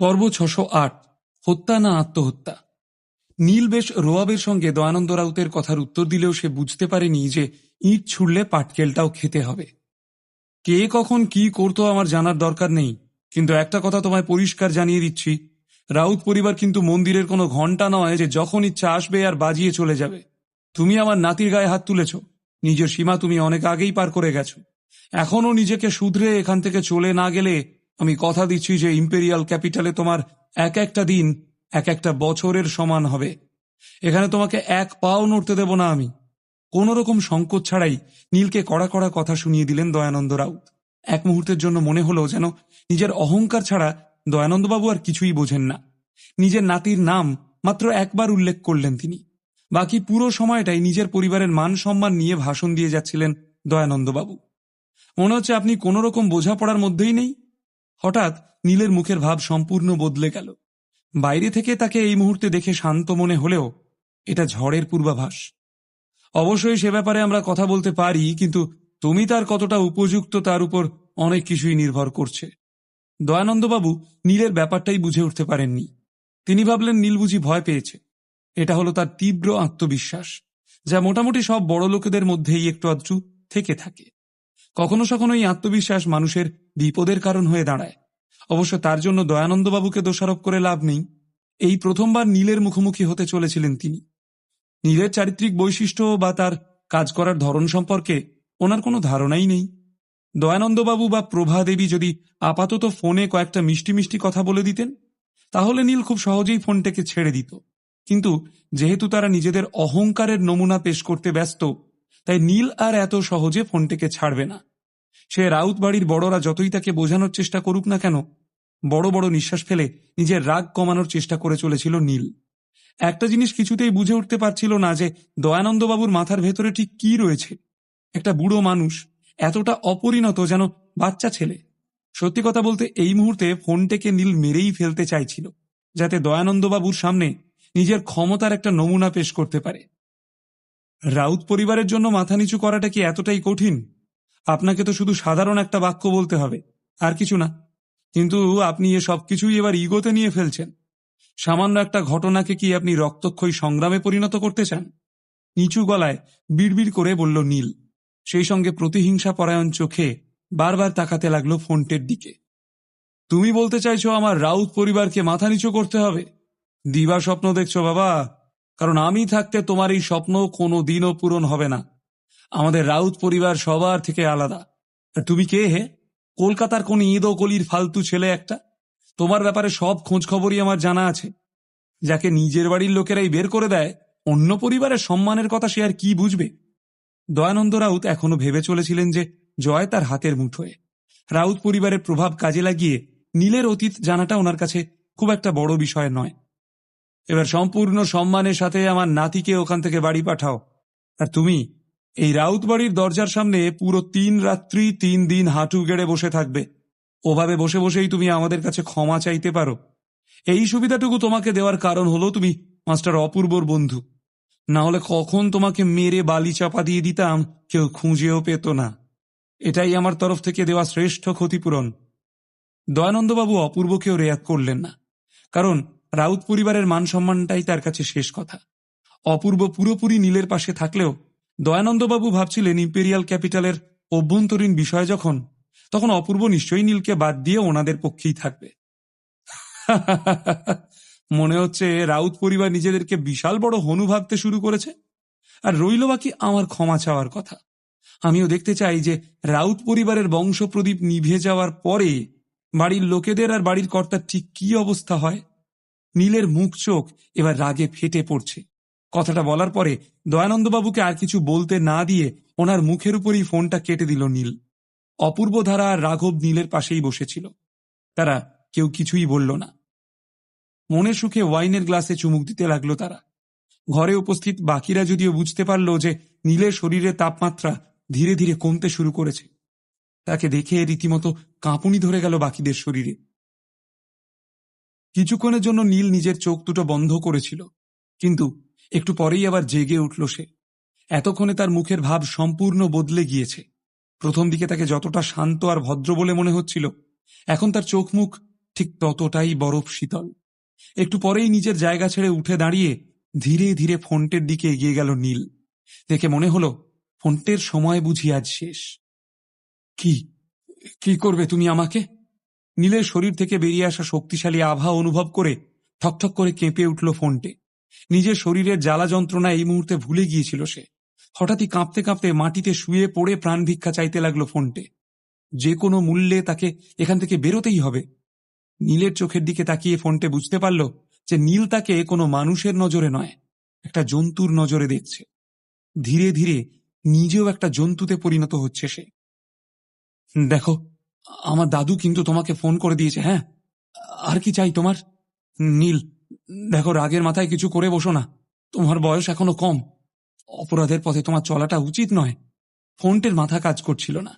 পর্ব ছশো আট, হত্যা না আত্মহত্যা। নীল বেশ রোয়াবের সঙ্গে দয়ানন্দ রাউতের কথার উত্তর দিলেও সে বুঝতে পারেনি যে ইট ছুড়লে পাটকেলটাও খেতে হবে। কে কখন কি করতো আমার জানার দরকার নেই, কিন্তু একটা কথা তোমায় পরিষ্কার জানিয়ে দিচ্ছি। রাউত পরিবার কিন্তু মন্দিরের কোনো ঘণ্টা নয় যে যখন ইচ্ছা আসবে আর বাজিয়ে চলে যাবে। তুমি আমার নাতির গায়ে হাত তুলেছ, নিজের সীমা তুমি অনেক আগেই পার করে গেছো। এখনও নিজেকে শুধরে এখান থেকে চলে না গেলে আমি কথা দিচ্ছি যে ইম্পেরিয়াল ক্যাপিটালে তোমার এক একটা দিন, এক একটা বছরের সমান হবে। এখানে তোমাকে এক পাও নড়তে দেব না আমি। কোন রকম সংকোচ ছাড়াই নীলকে কড়া কড়া কথা শুনিয়ে দিলেন দয়ানন্দ রাউত এক মুহূর্তের জন্য মনে হলো যেন নিজের অহংকার ছাড়া দয়ানন্দবাবু আর কিছুই বোঝেন না। নিজের নাতির নাম মাত্র একবার উল্লেখ করলেন তিনি। বাকি পুরো সময়টাই নিজের পরিবারের মান সম্মান নিয়ে ভাষণ দিয়ে যাচ্ছিলেন দয়ানন্দবাবু। মনে হচ্ছে আপনি কোনো রকম বোঝাপড়ার মধ্যেই নেই। হঠাৎ নীলের মুখের ভাব সম্পূর্ণ বদলে গেল। বাইরে থেকে তাকে এই মুহূর্তে দেখে শান্ত মনে হলেও এটা ঝড়ের পূর্বাভাস। অবশ্যই সে ব্যাপারে আমরা কথা বলতে পারি, কিন্তু তুমি তার কতটা উপযুক্ত তার উপর অনেক কিছুই নির্ভর করছে। দয়ানন্দবাবু নীলের ব্যাপারটাই বুঝে উঠতে পারেননি। তিনি ভাবলেন নীল বুঝি ভয় পেয়েছে। এটা হলো তার তীব্র আত্মবিশ্বাস, যা মোটামুটি সব বড় লোকেদের মধ্যেই একটু আধটু থেকে থাকে। কখনো সখনো এই আত্মবিশ্বাস মানুষের বিপদের কারণ হয়ে দাঁড়ায়। অবশ্য তার জন্য দয়ানন্দবাবুকে দোষারোপ করে লাভ নেই। এই প্রথমবার নীলের মুখোমুখি হতে চলেছিলেন তিনি। নীলের চারিত্রিক বৈশিষ্ট্য বা তার কাজ করার ধরন সম্পর্কে ওনার কোনো ধারণাই নেই। দয়ানন্দবাবু বা প্রভা দেবী যদি আপাতত ফোনে কয়েকটা মিষ্টি মিষ্টি কথা বলে দিতেন, তাহলে নীল খুব সহজেই ফোনটাকে ছেড়ে দিত। কিন্তু যেহেতু তারা নিজেদের অহংকারের নমুনা পেশ করতে ব্যস্ত, তাই নীল আর এত সহজে ফোনটাকে ছাড়বে না। সে রাউত বাড়ির বড়রা যতই তাকে বোঝানোর চেষ্টা করুক না কেন, বড় বড় নিঃশ্বাস ফেলে নিজের রাগ কমানোর চেষ্টা করে চলেছিল নীল। একটা জিনিস কিছুতেই বুঝে উঠতে পারছিল না যে দয়ানন্দবাবুর মাথার ভেতরে ঠিক কি রয়েছে। একটা বুড়ো মানুষ, এতটা অপরিণত যেন বাচ্চা ছেলে। সত্যি কথা বলতে এই মুহূর্তে ফোনটাকে নীল মেরেই ফেলতে চাইছিল, যাতে দয়ানন্দবাবুর সামনে নিজের ক্ষমতার একটা নমুনা পেশ করতে পারে। রাউত পরিবারের জন্য মাথা নিচু করাটা কি এতটাই কঠিন? আপনাকে তো শুধু সাধারণ একটা বাক্য বলতে হবে, আর কিছু না। কিন্তু আপনি এ সব কিছুই এবার ইগোতে নিয়ে ফেলছেন। সামান্য একটা ঘটনাকে কি আপনি রক্তক্ষয়ী সংগ্রামে পরিণত করতে চান? নিচু গলায় বিড়বিড় করে বলল নীল। সেই সঙ্গে প্রতিহিংসা পরায়ণ চোখে বারবার তাকাতে লাগল ফোনটের দিকে। তুমি বলতে চাইছো আমার রাউত পরিবারকে মাথা নিচু করতে হবে? দিবা স্বপ্ন দেখছ বাবা, কারণ আমি থাকতে তোমার এই স্বপ্ন কোনো দিনও পূরণ হবে না। আমাদের রাউত পরিবার সবার থেকে আলাদা। তুমি কে হে? কলকাতার কোন ঈদ ও কলির ফালতু ছেলে একটা? তোমার ব্যাপারে সব খোঁজ খবরই আমার জানা আছে। যাকে নিজের বাড়ির লোকেরাই বের করে দেয়, অন্য পরিবারের সম্মানের কথা সে আর কি বুঝবে? দয়ানন্দ রাউত এখনও ভেবে চলেছিলেন যে জয় তার হাতের মুঠোয়। রাউত পরিবারের প্রভাব কাজে লাগিয়ে নীলের অতীত জানাটা ওনার কাছে খুব একটা বড় বিষয় নয়। এবার সম্পূর্ণ সম্মানের সাথে আমার নাতিকে ওখান থেকে বাড়ি পাঠাও। আর তুমি এই রাউত বাড়ির দরজার সামনে পুরো তিন রাত্রি, তিন দিন হাঁটু গেড়ে বসে থাকবে। ওভাবে বসে বসেই তুমি আমাদের কাছে ক্ষমা চাইতে পারো। এই সুবিধাটুকু তোমাকে দেওয়ার কারণ হলো তুমি মাস্টার অপূর্বর বন্ধু। না হলে কখন তোমাকে মেরে বালি চাপা দিয়ে দিতাম, কেউ খুঁজেও পেত না। এটাই আমার তরফ থেকে দেওয়া শ্রেষ্ঠ ক্ষতিপূরণ। দয়ানন্দবাবু অপূর্বকেও রেয়াত করলেন না। কারণ রাউত পরিবারের মান সম্মানটাই তার কাছে শেষ কথা। অপূর্ব পুরোপুরি নীলের পাশে থাকলেও দয়ানন্দবাবু ভাবছিলেন ইম্পেরিয়াল ক্যাপিটালের অভ্যন্তরীণ বিষয় যখন, তখন অপূর্ব নিশ্চয়ই নীলকে বাদ দিয়ে ওনাদের পক্ষেই থাকবে। মনে হচ্ছে রাউত পরিবার নিজেদেরকে বিশাল বড় হনু ভাবতে শুরু করেছে। আর রইল বাকি আমার ক্ষমা চাওয়ার কথা। আমিও দেখতে চাই যে রাউত পরিবারের বংশপ্রদীপ নিভে যাওয়ার পরে বাড়ির লোকেদের আর বাড়ির কর্তার ঠিক কি অবস্থা হয়। নীলের মুখ চোখ এবার রাগে ফেটে পড়ছে। কথাটা বলার পরে দয়ানন্দবাবুকে আর কিছু বলতে না দিয়ে ওনার মুখের উপরই ফোনটা কেটে দিল নীল। অপূর্ব ধারা আর রাঘব নীলের পাশেই বসেছিল। তারা কেউ কিছুই বলল না। মনে সুখে ওয়াইনের গ্লাসে চুমুক দিতে লাগল তারা। ঘরে উপস্থিত বাকিরা যদিও বুঝতে পারল যে নীলের শরীরে তাপমাত্রা ধীরে ধীরে কমতে শুরু করেছে। তাকে দেখে রীতিমতো কাঁপুনি ধরে গেল বাকিদের শরীরে। কিছুক্ষণের জন্য নীল নিজের চোখ দুটো বন্ধ করেছিল। কিন্তু একটু পরেই আবার জেগে উঠল সে। এতক্ষণে তার মুখের ভাব সম্পূর্ণ বদলে গিয়েছে। প্রথম দিকে তাকে যতটা শান্ত আর ভদ্র বলে মনে হচ্ছিল, এখন তার চোখ মুখ ঠিক ততটাই বরফ শীতল। একটু পরেই নিজের জায়গা ছেড়ে উঠে দাঁড়িয়ে ধীরে ধীরে ফোনটের দিকে এগিয়ে গেল নীল। দেখে মনে হলো, ফোনটের সময় বুঝি আজ শেষ। কি? কি করবে তুমি আমাকে? নীলের শরীর থেকে বেরিয়ে আসা শক্তিশালী আভা অনুভব করে ঠকঠক করে কেঁপে উঠল ফোনটে। নিজের শরীরের জ্বালা যন্ত্রণা এই মুহূর্তে ভুলে গিয়েছিল সে। হঠাৎই কাঁপতে কাঁপতে মাটিতে শুয়ে পড়ে প্রাণ ভিক্ষা চাইতে লাগল ফোনটে। যে কোনো মূল্যে তাকে এখান থেকে বেরোতেই হবে। নীলের চোখের দিকে তাকিয়ে ফোনটে বুঝতে পারল যে নীল তাকে কোনো মানুষের নজরে নয়, একটা জন্তুর নজরে দেখছে। ধীরে ধীরে নিজেও একটা জন্তুতে পরিণত হচ্ছে সে। দেখো, আমার দাদু কিন্তু তোমাকে ফোন করে দিয়েছে হ্যাঁ? আর কি চাই তোমার? নীল দেখো, রাগের মাথায় কিছু করে বসো না। তোমার বয়স এখনও কম। অপরাধের পথে তোমার চলাটা উচিত নয়। ফোনটের মাথা কাজ করছিল না।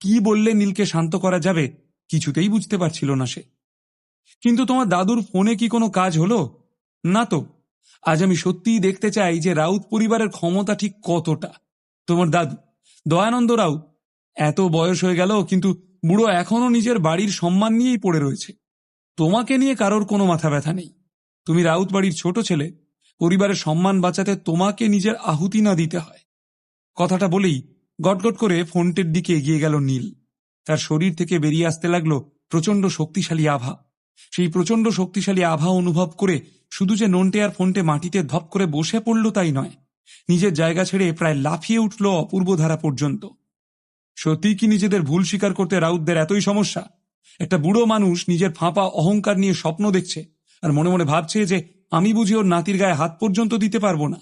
কি বললে নীলকে শান্ত করা যাবে কিছুতেই বুঝতে পারছিল না সে। কিন্তু তোমার দাদুর ফোনে কি কোনো কাজ হলো? না তো। আজ আমি সত্যিই দেখতে চাই যে রাউত পরিবারের ক্ষমতা ঠিক কতটা। তোমার দাদু, দয়ানন্দ রাউত, এত বয়স হয়ে গেল, কিন্তু বুড়ো এখনও নিজের বাড়ির সম্মান নিয়েই পড়ে রয়েছে। তোমাকে নিয়ে কারোর কোনো মাথা ব্যথা নেই। তুমি রাউত বাড়ির ছোট ছেলে, পরিবারের সম্মান বাঁচাতে তোমাকে নিজের আহুতি না দিতে হয়। কথাটা বলেই গটগট করে ফোনটের দিকে এগিয়ে গেল নীল। তার শরীর থেকে বেরিয়ে আসতে লাগল প্রচণ্ড শক্তিশালী আভা। সেই প্রচণ্ড শক্তিশালী আভা অনুভব করে শুধু যে নন্টে আর ফোনটে মাটিতে ধপ করে বসে পড়ল তাই নয়, নিজের জায়গা ছেড়ে প্রায় লাফিয়ে উঠল অপূর্ব ধারা পর্যন্ত। সত্যি কি নিজেদের ভুল স্বীকার করতে রাউতদের এতই সমস্যা? একটা বুড়ো মানুষ নিজের ফাঁপা অহংকার নিয়ে স্বপ্ন দেখছে। আর মনে মনে ভাবছে যে আমি বুঝি ওর নাতির গায়ে হাত পর্যন্ত দিতে পারব না।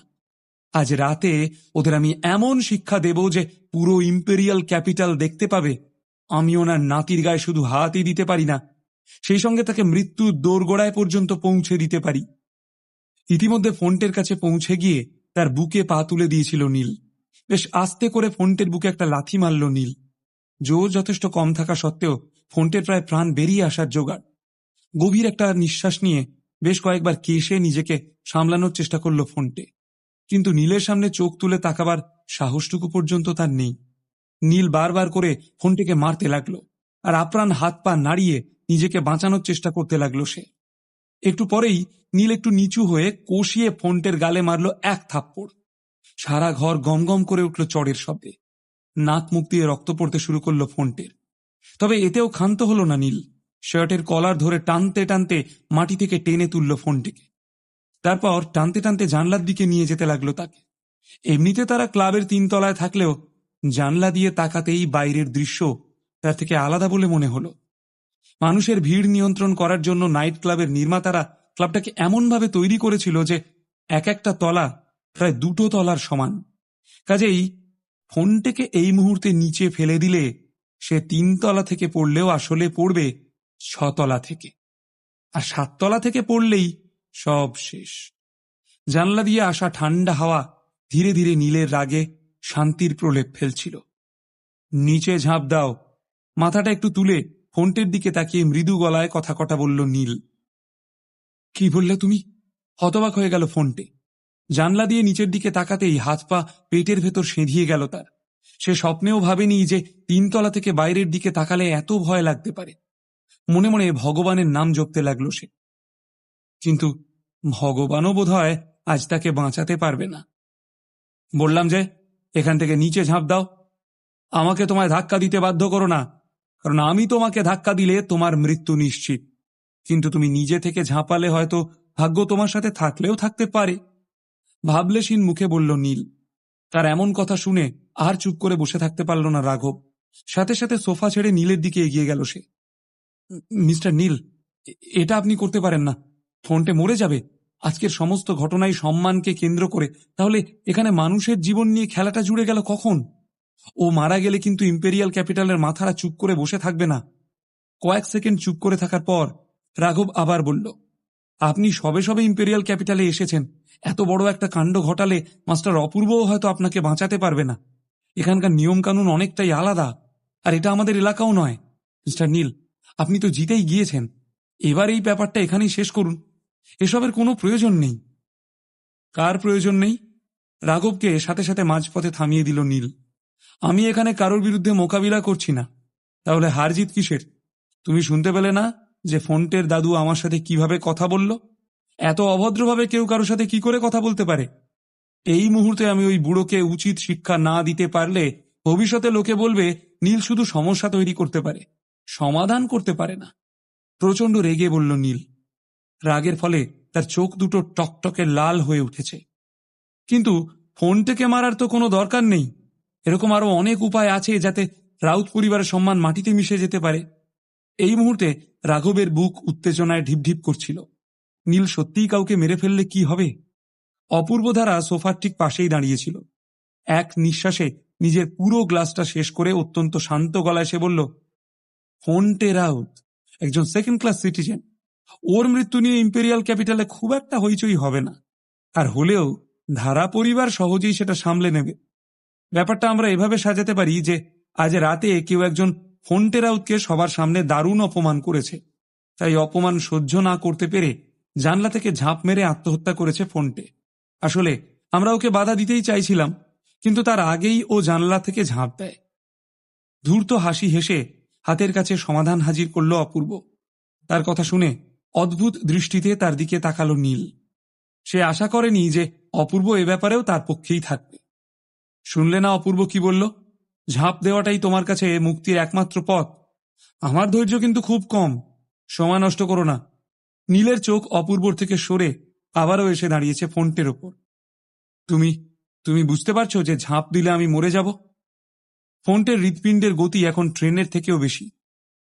আজ রাতে ওদের আমি এমন শিক্ষা দেব যে পুরো ইম্পেরিয়াল ক্যাপিটাল দেখতে পাবে। আমি ওনার নাতির গায়ে শুধু হাতই দিতে পারি না, সেই সঙ্গে তাকে মৃত্যুর দোরগোড়ায় পর্যন্ত পৌঁছে দিতে পারি। ইতিমধ্যে ফোনটের কাছে পৌঁছে গিয়ে তার বুকে পা তুলে দিয়েছিল নীল। বেশ আস্তে করে ফোনটের বুকে একটা লাথি মারল নীল। জোর যথেষ্ট কম থাকা সত্ত্বেও ফোনটের প্রায় প্রাণ বেরিয়ে আসার জোগাড়। গভীর একটা নিঃশ্বাস নিয়ে বেশ কয়েকবার কেশে নিজেকে সামলানোর চেষ্টা করল ফোনটে। কিন্তু নীলের সামনে চোখ তুলে তাকাবার সাহসটুকু পর্যন্ত তার নেই। নীল বারবার করে ফোনটিকে মারতে লাগল আর আপ্রাণ হাত পা নাড়িয়ে নিজেকে বাঁচানোর চেষ্টা করতে লাগল সে। একটু পরেই নীল একটু নিচু হয়ে কষিয়ে ফোনটের গালে মারল এক থাপ্পড়। সারা ঘর গমগম করে উঠল চড়ের শব্দে। নাক মুখ দিয়ে রক্ত পড়তে শুরু করল ফোনটের। তবে এতেও ক্ষান্ত হলো না নীল। শার্টের কলার ধরে টানতে টানতে মাটি থেকে টেনে তুলল ফোনটিকে। তারপর টানতে টানতে জানলার দিকে নিয়ে যেতে লাগল তাকে। এমনিতে তারা ক্লাবের তিনতলায় থাকলেও জানলা দিয়ে তাকাতেই বাইরের দৃশ্য তার থেকে আলাদা বলে মনে হলো। মানুষের ভিড় নিয়ন্ত্রণ করার জন্য নাইট ক্লাবের নির্মাতারা ক্লাবটাকে এমনভাবে তৈরি করেছিল যে এক একটা তলা প্রায় দুটো তলার সমান। কাজেই ফোনটাকে এই মুহূর্তে নিচে ফেলে দিলে সে তিনতলা থেকে পড়লেও আসলে পড়বে ছতলা থেকে। আর সাততলা থেকে পড়লেই সব শেষ। জানলা দিয়ে আসা ঠান্ডা হাওয়া ধীরে ধীরে নীলের রাগে শান্তির প্রলেপ ফেলছিল। নিচে ঝাঁপ দাও। মাথাটা একটু তুলে ফোনটের দিকে তাকিয়ে মৃদু গলায় কথা কটা বলল নীল। কি বললে তুমি? হতবাক হয়ে গেল ফোনটে। জানলা দিয়ে নিচের দিকে তাকাতেই হাত পা পেটের ভেতর সেঁধিয়ে গেল তার। সে স্বপ্নেও ভাবেনি যে তিনতলা থেকে বাইরের দিকে তাকালে এত ভয় লাগতে পারে। মনে মনে ভগবানের নাম জপতে লাগল সে। কিন্তু ভগবানও বোধ হয় আজ তাকে বাঁচাতে পারবে না। বললাম যে, এখান থেকে নিচে ঝাঁপ দাও। আমাকে তোমায় ধাক্কা দিতে বাধ্য করো না, কারণ আমি তোমাকে ধাক্কা দিলে তোমার মৃত্যু নিশ্চিত। কিন্তু তুমি নিজে থেকে ঝাঁপালে হয়তো ভাগ্য তোমার সাথে থাকলেও থাকতে পারে। ভাবলে ভাবলেশীন মুখে বলল নীল, তার এমন কথা শুনে আর চুপ করে বসে থাকতে পারল না রাঘব। সাথে সাথে সোফা ছেড়ে নীলের দিকে এগিয়ে গেল সে। মিস্টার নীল এটা আপনি করতে পারেন না। ফোনটে মরে যাবে। আজকের সমস্ত ঘটনাই সম্মানকে কেন্দ্র করে। তাহলে এখানে মানুষের জীবন নিয়ে খেলাটা জুড়ে গেল কখন? ও মারা গেলে কিন্তু ইম্পেরিয়াল ক্যাপিটালের মাথারা চুপ করে বসে থাকবে না। কয়েক সেকেন্ড চুপ করে থাকার পর রাঘব আবার বলল, আপনি সবে সবে ইম্পেরিয়াল ক্যাপিটালে এসেছেন। এত বড় একটা কাণ্ড ঘটালে মাস্টার অপূর্বও হয়তো আপনাকে বাঁচাতে পারবে না। এখানকার নিয়মকানুন অনেকটাই আলাদা। আর এটা আমাদের এলাকাও নয়। মিস্টার নীল আপনি তো জিতেই গিয়েছেন। এবার এই ব্যাপারটা এখানেই শেষ করুন। এসবের কোনো প্রয়োজন নেই। কার প্রয়োজন নেই? রাঘবকে সাথে সাথে মাঝপথে থামিয়ে দিল নীল। আমি এখানে কারোর বিরুদ্ধে মোকাবিলা করছি না। তাহলে হার জিত কিসের? তুমি শুনতে পেলে না যে ফোনটের দাদু আমার সাথে কীভাবে কথা বলল? এত অভদ্রভাবে কেউ কারোর সাথে কি করে কথা বলতে পারে? এই মুহূর্তে আমি ওই বুড়োকে উচিত শিক্ষা না দিতে পারলে ভবিষ্যতে লোকে বলবে নীল শুধু সমস্যা তৈরি করতে পারে। সমাধান করতে পারে না। প্রচণ্ড রেগে বলল নীল। রাগের ফলে তার চোখ দুটো টকটকে লাল হয়ে উঠেছে। কিন্তু ফোনটাকে মারার তো কোনো দরকার নেই। এরকম আরও অনেক উপায় আছে যাতে রাউত পরিবারের সম্মান মাটিতে মিশে যেতে পারে। এই মুহূর্তে রাঘবের বুক উত্তেজনায় ঢিপঢিপ করছিল। নীল সত্যিই কাউকে মেরে ফেললে কি হবে? অপূর্ব ধারা সোফার ঠিক পাশেই দাঁড়িয়েছিল। এক নিঃশ্বাসে নিজের পুরো গ্লাসটা শেষ করে অত্যন্ত শান্ত গলায় সে বলল ফোনটে রাউত একজন সেকেন্ড ক্লাস সিটিজেন ওর মৃত্যু নিয়ে ইম্পেরিয়াল ক্যাপিটালে খুব একটা হইচই হবে না। আর হলেও ধারা পরিবার সহজেই সেটা সামলে নেবে। ব্যাপারটা আমরা এভাবে সাজাতে পারি যে, আজ রাতে কেউ একজন ফোনটে রাউতকে সবার সামনে দারুণ অপমান করেছে। তাই অপমান সহ্য না করতে পেরে জানলা থেকে ঝাঁপ মেরে আত্মহত্যা করেছে ফোনটে আসলে আমরা ওকে বাধা দিতেই চাইছিলাম, কিন্তু তার আগেই ও জানলা থেকে ঝাঁপ দেয়। ধূর্ত হাসি হেসে হাতের কাছে সমাধান হাজির করল অপূর্ব। তার কথা শুনে অদ্ভুত দৃষ্টিতে তার দিকে তাকালো নীল। সে আশা করেনি যে অপূর্ব এ ব্যাপারেও তার পক্ষেই থাকবে। শুনলে না অপূর্ব কি বলল? ঝাঁপ দেওয়াটাই তোমার কাছে মুক্তির একমাত্র পথ। আমার ধৈর্য কিন্তু খুব কম। সময় নষ্ট করো না। নীলের চোখ অপূর্বর থেকে সরে আবারও এসে দাঁড়িয়েছে ফোনটের ওপর। তুমি তুমি বুঝতে পারছ যে ঝাঁপ দিলে আমি মরে যাব? ফোনটের হৃৎপিণ্ডের গতি এখন ট্রেনের থেকেও বেশি।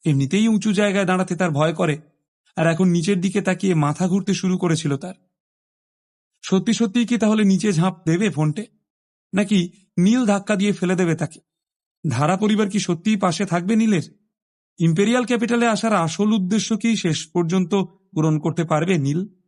এমনিতেই উঁচু জায়গায় দাঁড়াতে তার ভয় করে, আর এখন নিচের দিকে তাকিয়ে মাথা ঘুরতে শুরু করেছিল তার। সত্যি সত্যিই কি তাহলে নিচে ঝাঁপ দেবে ফোনটে? নাকি নীল ধাক্কা দিয়ে ফেলে দেবে তাকে? ধারা পরিবার কি সত্যিই পাশে থাকবে নীলের? ইম্পেরিয়াল ক্যাপিটালে আসার আসল উদ্দেশ্য কি শেষ পর্যন্ত পূরণ করতে পারবে নীল?